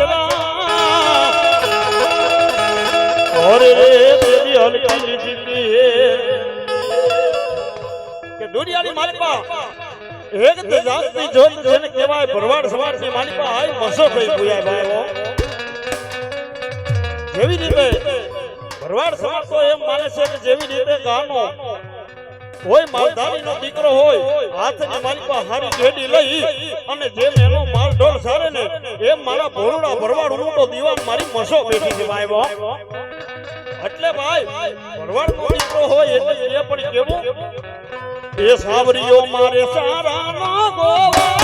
આશરા અરે હલકી જીતી કે દુનિયાની માલિકા. ભરવાડ સવારની માલિકા. આય મસો થઈ જેવી રીતે ભરવાડ તો એમ માને કે જેવી રીતે ગામનો કોઈ માલધારીનો દીકરો હોય, હાથની માલિકા હારી ઘેડી લઈ અને જેમ એનો માલ ઢોલ સારે ને એમ મારા ભોરડા ભરવાડ ઉનો દીવાન મારી મસો બેઠી છે ભાઈ એટલે ભાઈ ભરવાડનો દીકરો હોય એટલે એ પણ કેવું? એ સાવરીઓ મારે સારા ના ગોવા.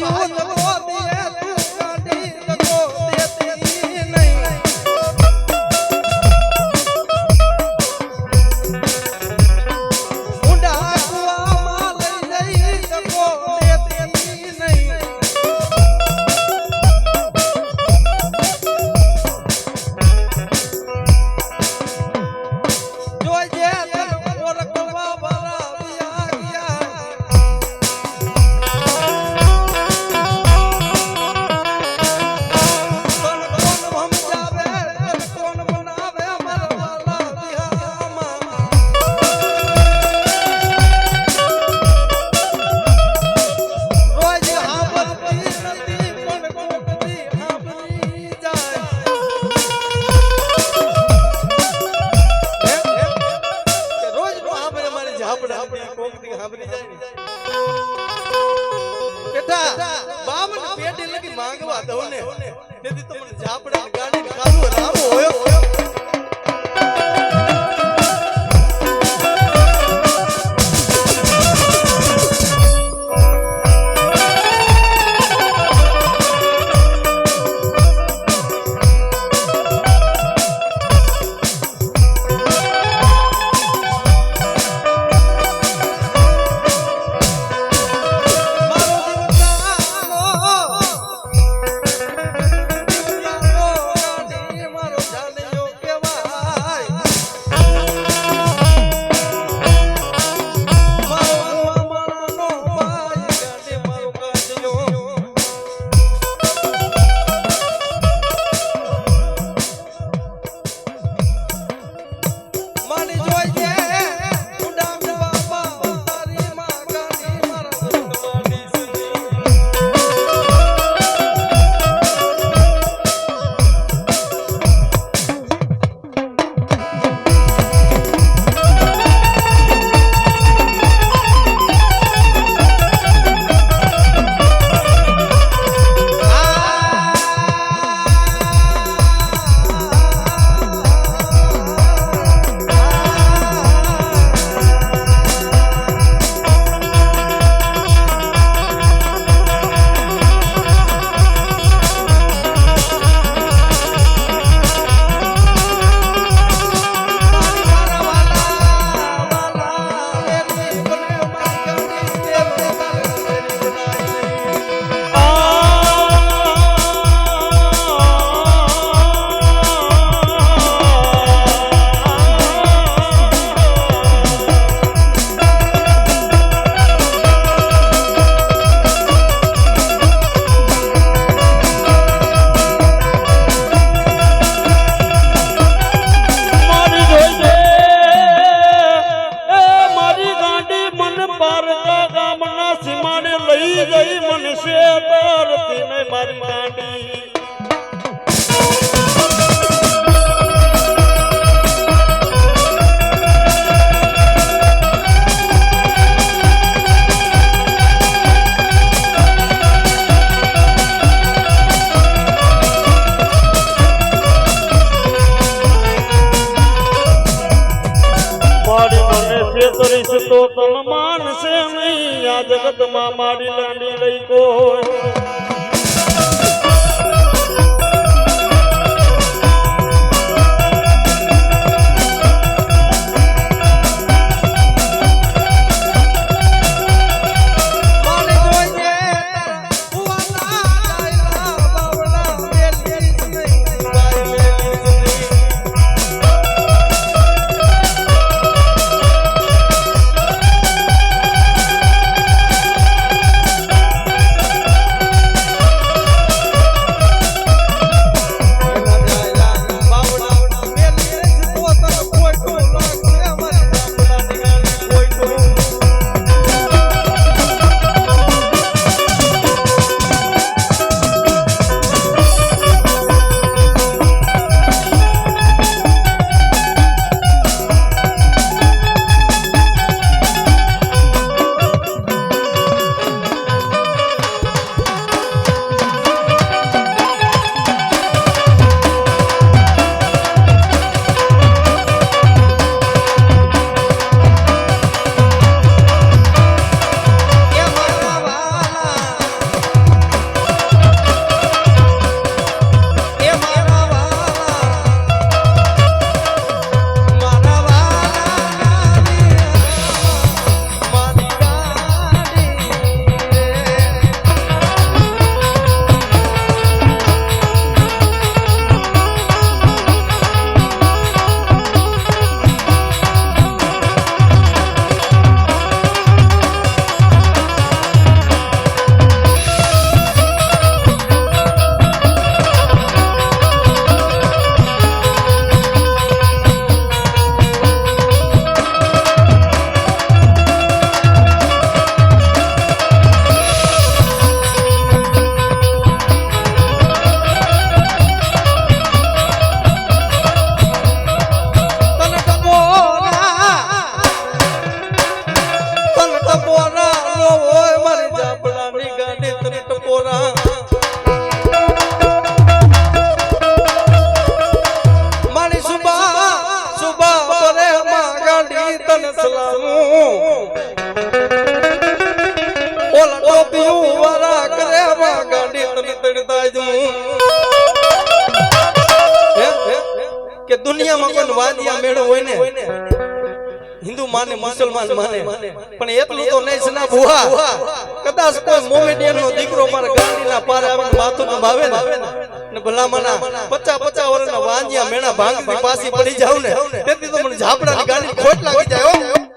哎呦，我。કે દુનિયામાં કોઈ વાંદિયા મેળો હોય ને? હિન્દુ માને મુસલમાન માને. પણ એટલું તો નહીં સના ભુવા. કદાચ કોઈ મોમેડિયન નો દીકરો મારા ગાડીના પારે આવીને માથું ભાવે ને? ને? ભલામણા પચા પચા વર્ષના વાંજિયા મેણા ભાંગની પાછી પડી જાવ ને? તેથી તો મને ઝાપડાની ગાડી ખોટ લાગી જાય